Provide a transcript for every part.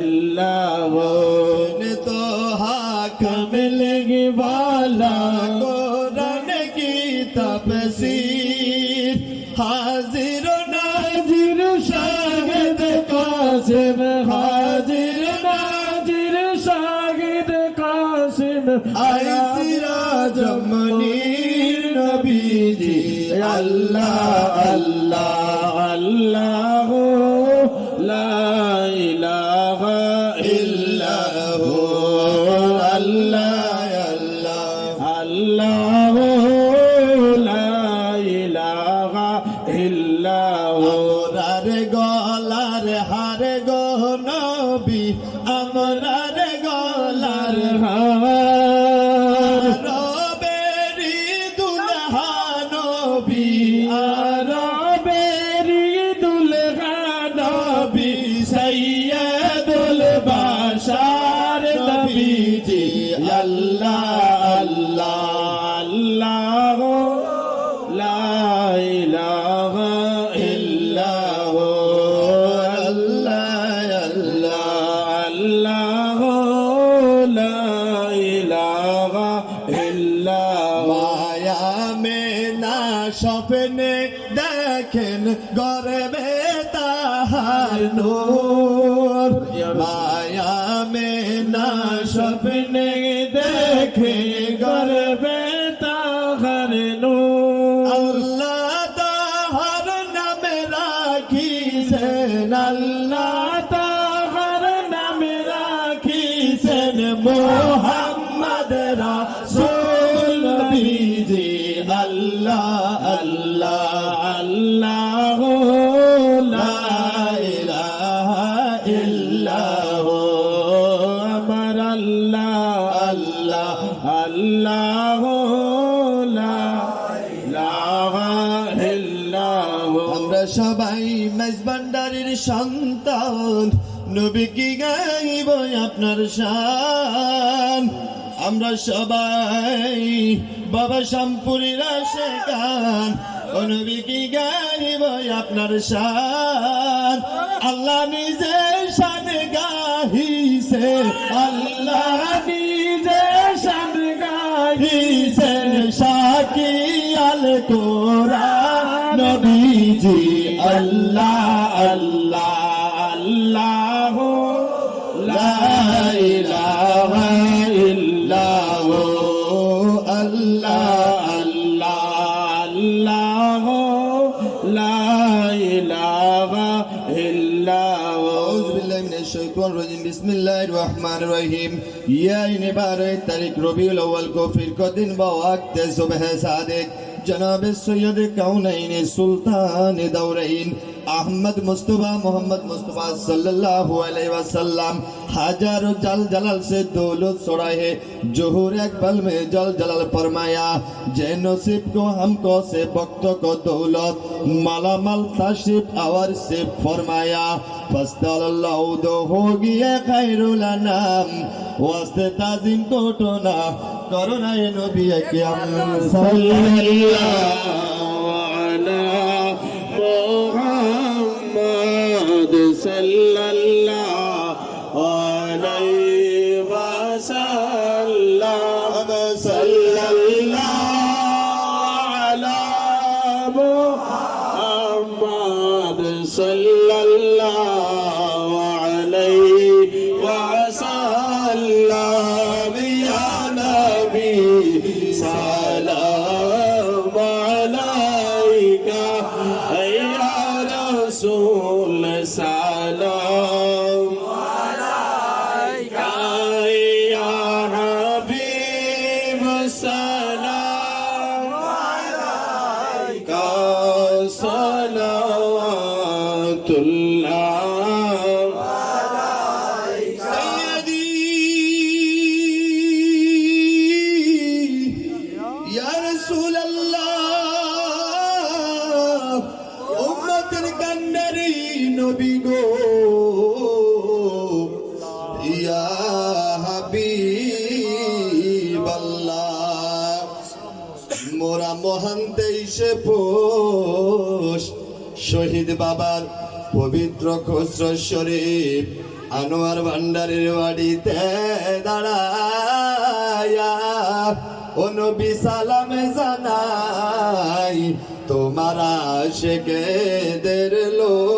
सुन तो हाकम लगे वाला कुरान की तफसीर हाजिर नाजिर शाहिद कासिम हाजिर नाजिर शाहिद कासिम आई सिराज मनीर नबी जी अल्लाह अल्लाह अल्लाह الله নূর মায়া মে না স্বপ্নে দেখে গর্বে তাহার নূর। আল্লাহ তাহার নামে রাখিছেন আল্লাহ আমরা সবাই মেজবান্ডারির সন্তান। নবী কি গাইব আপনার শান? আমরা সবাই বাবা শামপুরীর শেখান ও নবী কি গাইব আপনার শান? আল্লাহ নিজে শান গাহিছে আল্লাহ নিজে শান গাহিছেন ইল্লাহ أعوذ بالله من الشيطان الرجيم بسم الله الرحمن الرحيم يا نبارك তারিখ রবিউল আউয়াল কো ফিরকত দিন বা ওয়াক্ত जनाब सैयद कौनैन सुल्तान दौरैन, अहमद मुस्तफ़ा मोहम्मद मुस्तफ़ा सल्लल्लाहु अलैहि वसल्लम। हज़ारों जल जलाल से दौलत छोड़ा है। जहूर अकबल में जल जलाल फरमाया, जैनो सिप को, हमको से वक्त को दौलत। मालामाल तशरीफ़ आवर से फरमाया फस्तल्लाहु दो हो खैरुल नाम वस्ते ताजिम कोटो ना করুণায় নবী কে সাল্লাল্লাহু। sabe, sabe. গো, ইয়া মোরা পোষ, শহীদ বাবার পবিত্র খসর শরীফ, আনোয়ার ভান্ডারের বাড়িতে দাঁড়ায়া ও নবী সালাম জানাই, তোমার আশেকেদের লোয়া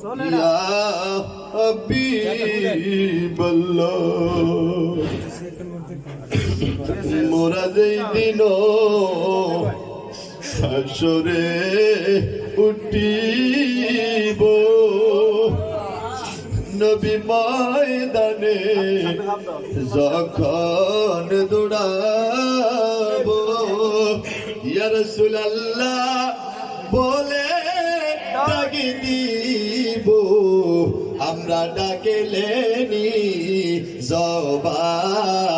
ইয়া হাবিবাল্লাহ। মোরা যেই দিন হাসরে উঠিব, নবী ময়দানে যখন দৌড়াব, ইয়া রাসূলুল্লাহ বলে ডাকি দিব আমরা ডাকেলেনি জবাব